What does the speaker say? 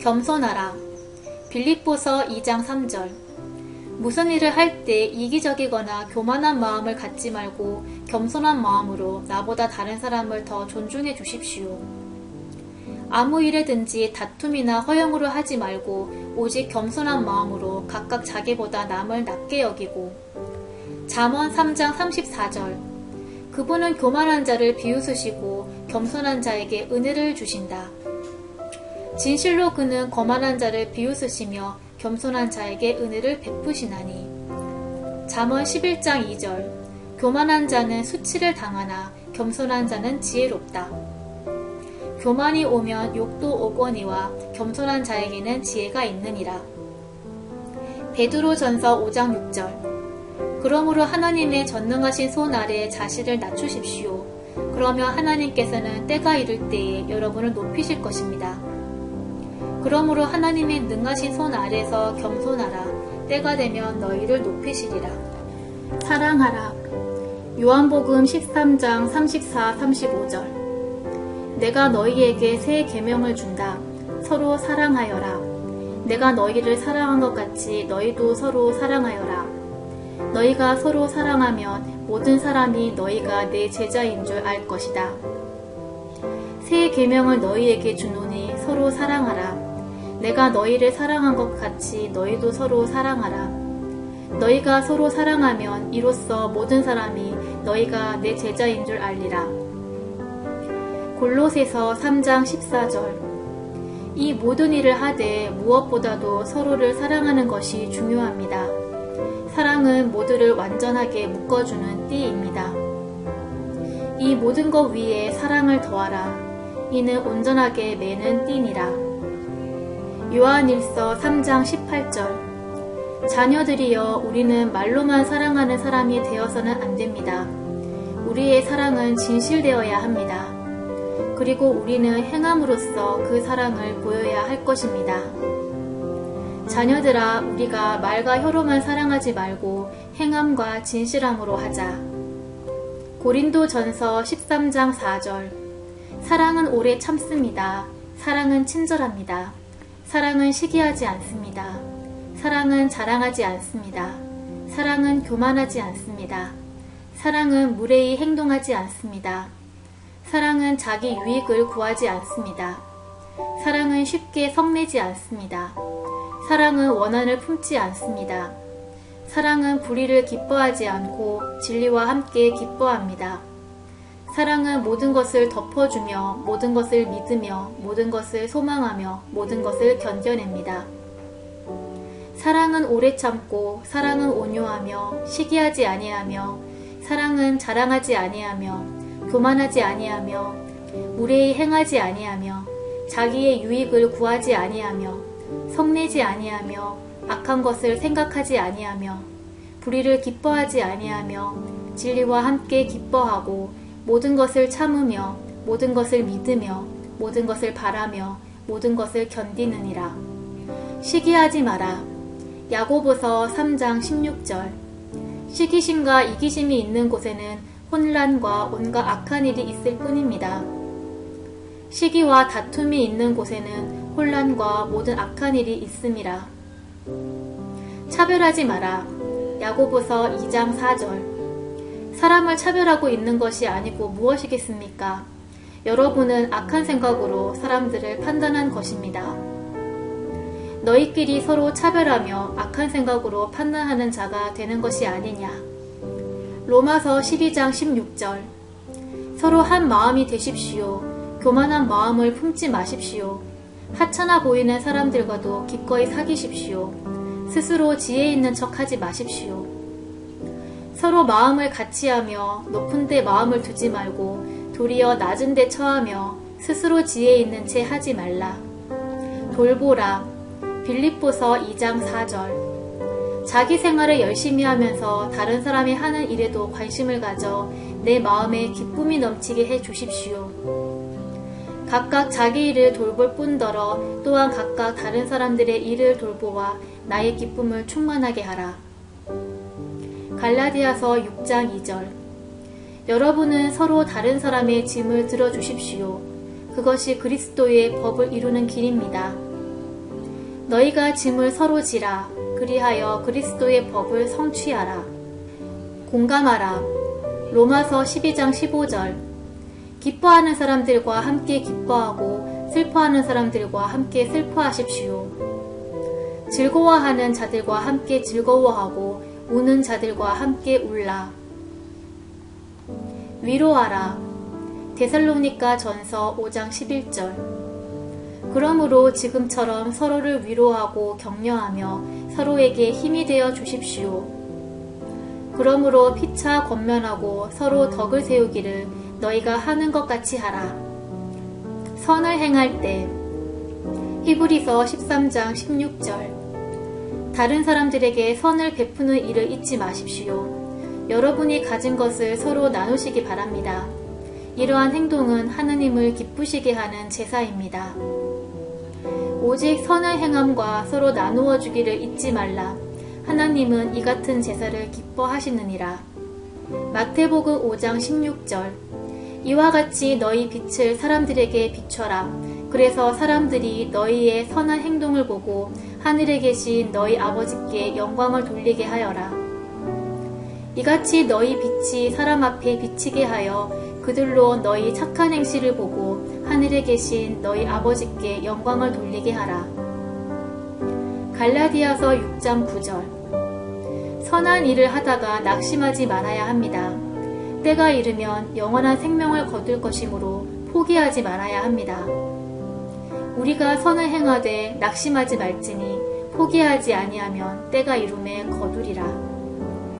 겸손하라. 빌립보서 2장 3절. 무슨 일을 할 때 이기적이거나 교만한 마음을 갖지 말고 겸손한 마음으로 나보다 다른 사람을 더 존중해 주십시오. 아무 일에든지 다툼이나 허용으로 하지 말고 오직 겸손한 마음으로 각각 자기보다 남을 낮게 여기고 잠언 3장 34절 그분은 교만한 자를 비웃으시고 겸손한 자에게 은혜를 주신다. 진실로 그는 거만한 자를 비웃으시며 겸손한 자에게 은혜를 베푸시나니. 잠언 11장 2절 교만한 자는 수치를 당하나 겸손한 자는 지혜롭다. 교만이 오면 욕도 오거니와 겸손한 자에게는 지혜가 있느니라. 베드로 전서 5장 6절 그러므로 하나님의 전능하신 손 아래 자신을 낮추십시오. 그러면 하나님께서는 때가 이를 때에 여러분을 높이실 것입니다. 그러므로 하나님의 능하신 손 아래서 겸손하라. 때가 되면 너희를 높이시리라. 사랑하라. 요한복음 13장 34, 35절. 내가 너희에게 새 계명을 준다. 서로 사랑하여라. 내가 너희를 사랑한 것 같이 너희도 서로 사랑하여라. 너희가 서로 사랑하면 모든 사람이 너희가 내 제자인 줄 알 것이다. 새 계명을 너희에게 주노니 서로 사랑하라. 내가 너희를 사랑한 것 같이 너희도 서로 사랑하라. 너희가 서로 사랑하면 이로써 모든 사람이 너희가 내 제자인 줄 알리라. 골로새서 3장 14절 이 모든 일을 하되 무엇보다도 서로를 사랑하는 것이 중요합니다. 사랑은 모두를 완전하게 묶어주는 띠입니다. 이 모든 것 위에 사랑을 더하라. 이는 온전하게 매는 띠니라. 요한일서 3장 18절 자녀들이여 우리는 말로만 사랑하는 사람이 되어서는 안 됩니다. 우리의 사랑은 진실되어야 합니다. 그리고 우리는 행함으로써 그 사랑을 보여야 할 것입니다. 자녀들아 우리가 말과 혀로만 사랑하지 말고 행함과 진실함으로 하자. 고린도 전서 13장 4절 사랑은 오래 참습니다. 사랑은 친절합니다. 사랑은 시기하지 않습니다. 사랑은 자랑하지 않습니다. 사랑은 교만하지 않습니다. 사랑은 무례히 행동하지 않습니다. 사랑은 자기 유익을 구하지 않습니다. 사랑은 쉽게 성내지 않습니다. 사랑은 원한을 품지 않습니다. 사랑은 불의를 기뻐하지 않고 진리와 함께 기뻐합니다. 사랑은 모든 것을 덮어주며 모든 것을 믿으며 모든 것을 소망하며 모든 것을 견뎌냅니다. 사랑은 오래 참고 사랑은 온유하며 시기하지 아니하며 사랑은 자랑하지 아니하며 교만하지 아니하며 무례히 행하지 아니하며 자기의 유익을 구하지 아니하며 성내지 아니하며 악한 것을 생각하지 아니하며 불의를 기뻐하지 아니하며 진리와 함께 기뻐하고 모든 것을 참으며 모든 것을 믿으며 모든 것을 바라며 모든 것을 견디느니라. 시기하지 마라. 야고보서 3장 16절. 시기심과 이기심이 있는 곳에는 혼란과 온갖 악한 일이 있을 뿐입니다. 시기와 다툼이 있는 곳에는 혼란과 모든 악한 일이 있음이라. 차별하지 마라. 야고보서 2장 4절. 사람을 차별하고 있는 것이 아니고 무엇이겠습니까? 여러분은 악한 생각으로 사람들을 판단한 것입니다. 너희끼리 서로 차별하며 악한 생각으로 판단하는 자가 되는 것이 아니냐. 로마서 12장 16절. 서로 한 마음이 되십시오. 교만한 마음을 품지 마십시오. 하찮아 보이는 사람들과도 기꺼이 사귀십시오. 스스로 지혜 있는 척 하지 마십시오. 서로 마음을 같이하며 높은 데 마음을 두지 말고 도리어 낮은 데 처하며 스스로 지혜 있는 채 하지 말라. 돌보라. 빌립보서 2장 4절. 자기 생활을 열심히 하면서 다른 사람이 하는 일에도 관심을 가져 내 마음에 기쁨이 넘치게 해 주십시오. 각각 자기 일을 돌볼 뿐더러 또한 각각 다른 사람들의 일을 돌보아 나의 기쁨을 충만하게 하라. 갈라디아서 6장 2절 여러분은 서로 다른 사람의 짐을 들어주십시오. 그것이 그리스도의 법을 이루는 길입니다. 너희가 짐을 서로 지라. 그리하여 그리스도의 법을 성취하라. 공감하라. 로마서 12장 15절. 기뻐하는 사람들과 함께 기뻐하고 슬퍼하는 사람들과 함께 슬퍼하십시오. 즐거워하는 자들과 함께 즐거워하고 우는 자들과 함께 울라. 위로하라. 데살로니가 전서 5장 11절. 그러므로 지금처럼 서로를 위로하고 격려하며 서로에게 힘이 되어 주십시오. 그러므로 피차 권면하고 서로 덕을 세우기를 너희가 하는 것 같이 하라. 선을 행할 때 히브리서 13장 16절 다른 사람들에게 선을 베푸는 일을 잊지 마십시오. 여러분이 가진 것을 서로 나누시기 바랍니다. 이러한 행동은 하느님을 기쁘시게 하는 제사입니다. 오직 선을 행함과 서로 나누어 주기를 잊지 말라. 하나님은 이 같은 제사를 기뻐하시느니라. 마태복음 5장 16절 이와 같이 너희 빛을 사람들에게 비춰라. 그래서 사람들이 너희의 선한 행동을 보고 하늘에 계신 너희 아버지께 영광을 돌리게 하여라. 이같이 너희 빛이 사람 앞에 비치게 하여 그들로 너희 착한 행실을 보고 하늘에 계신 너희 아버지께 영광을 돌리게 하라. 갈라디아서 6장 9절 선한 일을 하다가 낙심하지 말아야 합니다. 때가 이르면 영원한 생명을 거둘 것이므로 포기하지 말아야 합니다. 우리가 선을 행하되 낙심하지 말지니 포기하지 아니하면 때가 이름에 거두리라.